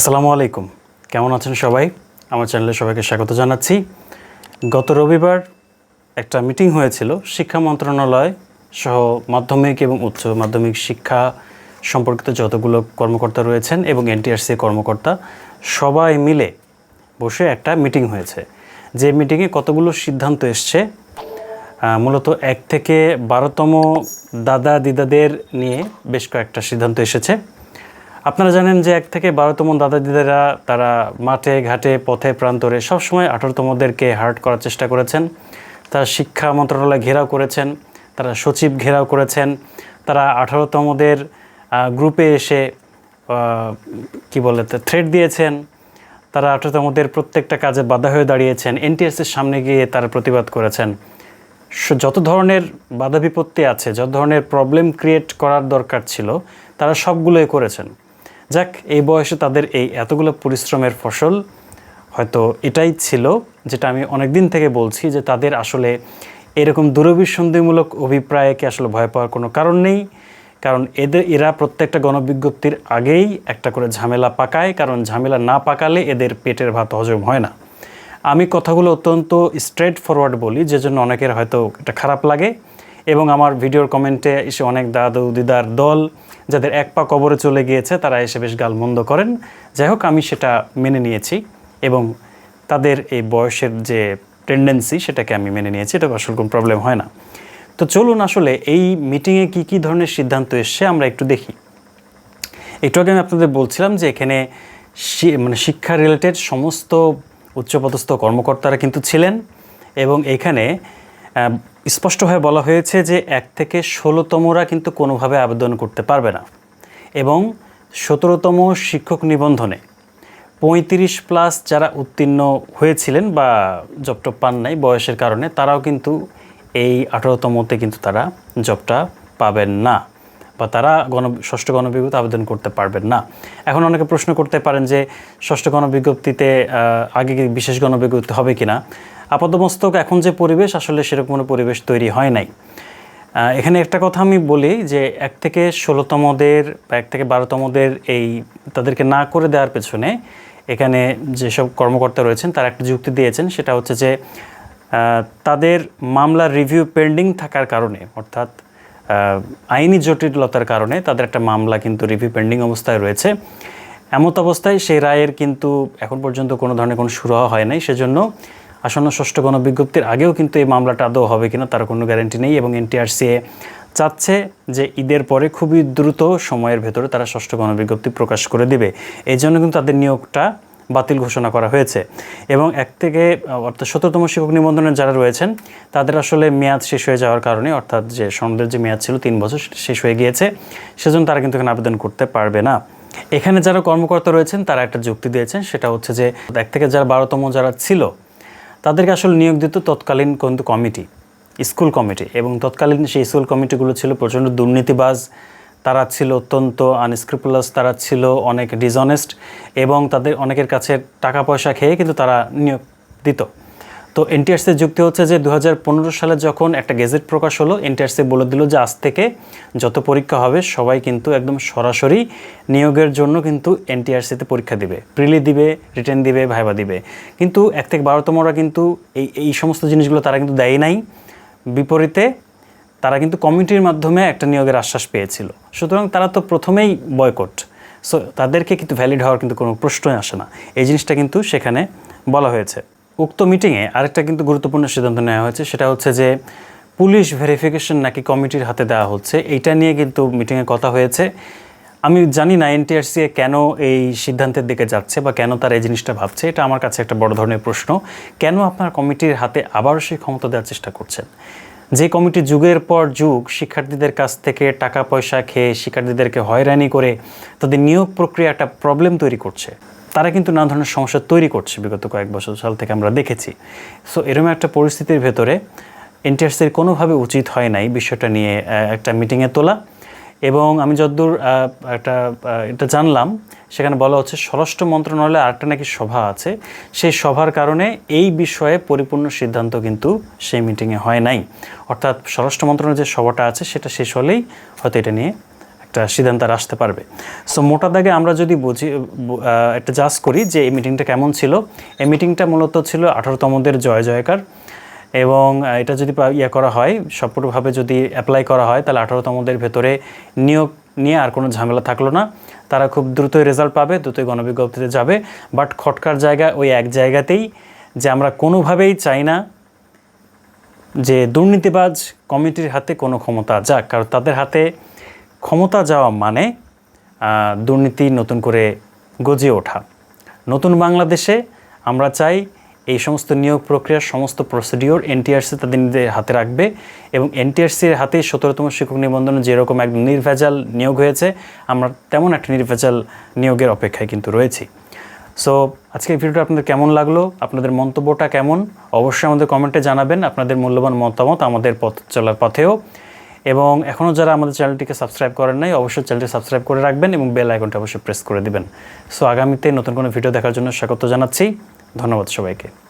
আসসালামু আলাইকুম। কেমন আছেন সবাই? আমার চ্যানেলে সবাইকে স্বাগত জানাচ্ছি। গত রবিবার একটা মিটিং হয়েছিল, শিক্ষা মন্ত্রণালয় সহ মাধ্যমিক এবং উচ্চ মাধ্যমিক শিক্ষা সম্পর্কিত যতগুলো কর্মকর্তা রয়েছেন এবং এনটিআরসি কর্মকর্তা, সবাই মিলে বসে একটা মিটিং হয়েছে। যে মিটিংয়ে কতগুলো সিদ্ধান্ত এসছে মূলত এক থেকে বারোতম দাদা দিদাদের নিয়ে বেশ কয়েকটা সিদ্ধান্ত এসেছে। আপনারা জানেন যে এক থেকে বারোতম দাদা দিদারা তারা মাঠে, ঘাটে, পথে, প্রান্তরে সবসময় আঠারোতমদেরকে হার্ট করার চেষ্টা করেছেন। তারা শিক্ষা মন্ত্রণালয় ঘেরাও করেছেন, তারা সচিব ঘেরাও করেছেন, তারা আঠারোতমদের গ্রুপে এসে কি বলে থ্রেড দিয়েছেন। তারা আঠারোতমদের প্রত্যেকটা কাজে বাধা হয়ে দাঁড়িয়েছেন। এনটিএসের সামনে গিয়ে তারা প্রতিবাদ করেছেন। যত ধরনের বাধা বিপত্তি আছে, যত ধরনের প্রবলেম ক্রিয়েট করার দরকার ছিল, তারা সবগুলোই করেছেন। যাক, এই বয়সে তাদের এই এতগুলো পরিশ্রমের ফসল, হয়তো এটাই ছিল যেটা আমি অনেক দিন থেকে বলছি যে তাদের আসলে এরকম দূরভিসন্ধিমূলক অভিপ্রায়কে আসলে ভয় পাওয়ার কোনো কারণ নেই। কারণ এদের, এরা প্রত্যেকটা গণবিজ্ঞপ্তির আগেই একটা করে ঝামেলা পাকায়, কারণ ঝামেলা না পাকালে এদের পেটের ভাত হজম হয় না। আমি কথাগুলো অত্যন্ত স্ট্রেট ফরওয়ার্ড বলি যে জন্য অনেকের হয়তো এটা খারাপ লাগে। এবং আমার ভিডিওর কমেন্টে এসে অনেক দাদু দিদার দল, যাদের এক পা কবরে চলে গিয়েছে, তারা এসে বেশ গালমন্দ করেন। যাই হোক, আমি সেটা মেনে নিয়েছি এবং তাদের এই বয়সের যে টেন্ডেন্সি সেটাকে আমি মেনে নিয়েছি এটা আসলে কোনো প্রবলেম হয় না। তো চলুন আসলে এই মিটিংয়ে কি কি ধরনের সিদ্ধান্ত এসছে, আমরা একটু দেখি। একটু আগে আমি আপনাদের বলছিলাম যে এখানে মানে শিক্ষা রিলেটেড সমস্ত উচ্চপদস্থ কর্মকর্তারা কিন্তু ছিলেন এবং এখানে স্পষ্টভাবে বলা হয়েছে যে এক থেকে ষোলোতমরা কিন্তু কোনোভাবে আবেদন করতে পারবে না। এবং সতেরোতম শিক্ষক নিবন্ধনে পঁয়ত্রিশ প্লাস যারা উত্তীর্ণ হয়েছিলেন বা জবটপ পান নাই বয়সের কারণে, তারাও কিন্তু এই আঠারোতমতে কিন্তু তারা জবটা পাবেন না বা তারা গণ, ষষ্ঠ গণবিজ্ঞপ্তি আবেদন করতে পারবেন না। এখন অনেকে প্রশ্ন করতে পারেন যে ষষ্ঠ গণবিজ্ঞপ্তিতে আগে বিশেষ গণবিজ্ঞপ্তি হবে কি না আপাতমস্তক এখন যে পরিবেশ, আসলে সেরকম কোনো পরিবেশ তৈরি হয় নাই। এখানে একটা কথা আমি বলি যে এক থেকে ষোলোতমদের বা এক থেকে বারোতমদের এই তাদেরকে না করে দেওয়ার পেছনে এখানে যেসব কর্মকর্তা রয়েছেন, তারা একটা যুক্তি দিয়েছেন, সেটা হচ্ছে যে তাদের মামলার রিভিউ পেন্ডিং থাকার কারণে, অর্থাৎ আইনি জটিলতার কারণে তাদের একটা মামলা কিন্তু রিভিউ পেন্ডিং অবস্থায় রয়েছে। এমত অবস্থায় সেই রায়ের কিন্তু এখন পর্যন্ত কোনো ধরনের কোনো সুরাহা হয় নাই, সেজন্য আসন্ন ষষ্ঠ গণবিজ্ঞপ্তির আগেও কিন্তু এই মামলাটা আদৌ হবে কিনা তার কোনো গ্যারান্টি নেই এবং এনটিআরসিএ চাচ্ছে যে ঈদের পরে খুবই দ্রুত সময়ের ভেতরে তারা ষষ্ঠ গণবিজ্ঞপ্তি প্রকাশ করে দিবে। এই জন্য কিন্তু তাদের নিয়োগটা বাতিল ঘোষণা করা হয়েছে এবং এক থেকে, অর্থাৎ সতেরোতম শিক্ষক নিবন্ধনে যারা রয়েছেন, তাদের আসলে মেয়াদ শেষ হয়ে যাওয়ার কারণে, অর্থাৎ যে সনদের যে মেয়াদ ছিল তিন বছর শেষ হয়ে গিয়েছে, সেজন্য তারা কিন্তু এখানে আবেদন করতে পারবে না। এখানে যারা কর্মকর্তা রয়েছেন, তারা একটা যুক্তি দিয়েছেন, সেটা হচ্ছে যে এক থেকে যারা বারোতম যারা ছিল তাদেরকে আসলে নিয়োগ দিত তৎকালীন কিন্তু কমিটি, স্কুল কমিটি। এবং তৎকালীন সেই স্কুল কমিটিগুলো ছিল প্রচণ্ড দুর্নীতিবাজ, তারা ছিল অত্যন্ত আনস্ক্রিপুলাস তারা ছিল অনেক ডিসঅনেস্ট এবং তাদের অনেকের কাছে টাকা পয়সা খেয়ে কিন্তু তারা নিয়োগ দিত। তো এনটিআরসির যুক্তি হচ্ছে যে দু হাজার পনেরো সালে যখন একটা গেজেট প্রকাশ হলো, এনটিআরসি বলে দিল যে আজ থেকে যত পরীক্ষা হবে, সবাই কিন্তু একদম সরাসরি নিয়োগের জন্য কিন্তু এনটিআরসিতে পরীক্ষা দিবে। প্রিলি দিবে রিটার্ন দিবে, ভাইবা দিবে। কিন্তু এক থেকে বারোতমরা কিন্তু এই এই সমস্ত জিনিসগুলো তারা কিন্তু দেয় নাই। বিপরীতে তারা কিন্তু কমিটির মাধ্যমে একটা নিয়োগের আশ্বাস পেয়েছিল। সুতরাং তারা তো প্রথমেই বয়কট। সো তাদেরকে কিন্তু ভ্যালিড হওয়ার কিন্তু কোনো প্রশ্নই আসে না। এই জিনিসটা কিন্তু সেখানে বলা হয়েছে। উক্ত মিটিংয়ে আরেকটা কিন্তু গুরুত্বপূর্ণ সিদ্ধান্ত নেওয়া হয়েছে, সেটা হচ্ছে যে পুলিশ ভেরিফিকেশন নাকি কমিটির হাতে দেওয়া হচ্ছে, এইটা নিয়ে কিন্তু মিটিংয়ে কথা হয়েছে। আমি জানি না এনটিআরসি কেন এই সিদ্ধান্তের দিকে যাচ্ছে বা কেন তারা এই জিনিসটা ভাবছে, এটা আমার কাছে একটা বড় ধরনের প্রশ্ন। কেন আপনার কমিটির হাতে আবারও সেই ক্ষমতা দেওয়ার চেষ্টা করছেন? যে কমিটি যুগের পর যুগ শিক্ষার্থীদের কাছ থেকে টাকা পয়সা খেয়ে শিক্ষার্থীদেরকে হয়রানি করে তাদের নিয়োগ প্রক্রিয়া একটা প্রবলেম তৈরি করছে। তারা কিন্তু নানা ধরনের সমস্যা তৈরি করছে বিগত কয়েক বছর সাল থেকে আমরা দেখেছি। সো এরকম একটা পরিস্থিতির ভেতরে এনটিআরসির কোনোভাবে উচিত হয় নাই বিষয়টা নিয়ে একটা মিটিংয়ে তোলা। এবং আমি যতদূর একটা এটা জানলাম, সেখানে বলা হচ্ছে স্বরাষ্ট্র মন্ত্রণালয়ে আরেকটা নাকি সভা আছে। সেই সভার কারণে এই বিষয়ে পরিপূর্ণ সিদ্ধান্ত কিন্তু সেই মিটিংয়ে হয় নাই। অর্থাৎ স্বরাষ্ট্র মন্ত্রণালয়ের যে সভাটা আছে, সেটা শেষ হলেই হয়তো এটা নিয়ে একটা সিদ্ধান্ত আসতে পারবে। সো মোটা দাগে আমরা যদি বুঝি একটা জাজ করি যে এই মিটিংটা কেমন ছিল। এই মিটিংটা মূলত ছিল আঠারোতমদের জয় জয়কার এবং এটা যদি ইয়ে করা হয়, সম্পূর্ণভাবে যদি অ্যাপ্লাই করা হয়, তাহলে আঠারোতমদের ভেতরে নিয়োগ নিয়ে আর কোনো ঝামেলা থাকল না। তারা খুব দ্রুতই রেজাল্ট পাবে, দ্রুতই গণবিজ্ঞপ্তিতে যাবে। বাট খটকার জায়গা ওই এক জায়গাতেই যে আমরা কোনোভাবেই চাই না যে দুর্নীতিবাজ কমিটির হাতে কোনো ক্ষমতা যাক, কারণ তাদের হাতে ক্ষমতা যাওয়া মানে দুর্নীতি নতুন করে গজিয়ে ওঠা। নতুন বাংলাদেশে আমরা চাই এই সমস্ত নিয়োগ প্রক্রিয়ার সমস্ত প্রসিডিওর এনটিআরসি তাদের নিজেদের হাতে রাখবে এবং এনটিআরসির হাতে সতেরোতম শিক্ষক নিবন্ধন যেরকম একদম নির্ভেজাল নিয়োগ হয়েছে, আমরা তেমন একটা নির্ভেজাল নিয়োগের অপেক্ষায় কিন্তু রয়েছি। সো আজকের ভিডিওটা আপনাদের কেমন লাগল? আপনাদের মন্তব্যটা কেমন? অবশ্যই আমাদের কমেন্টে জানাবেন। আপনাদের মূল্যবান মতামত আমাদের পথ চলার পথেও। এবং এখনও যারা আমাদের চ্যানেলটিকে সাবস্ক্রাইব করেন নাই, অবশ্যই চ্যানেলটি সাবস্ক্রাইব করে রাখবেন এবং বেল আইকনটা অবশ্যই প্রেস করে দিবেন। সো আগামীতে নতুন কোনো ভিডিও দেখার জন্য স্বাগত জানাচ্ছি। ধন্যবাদ সবাইকে।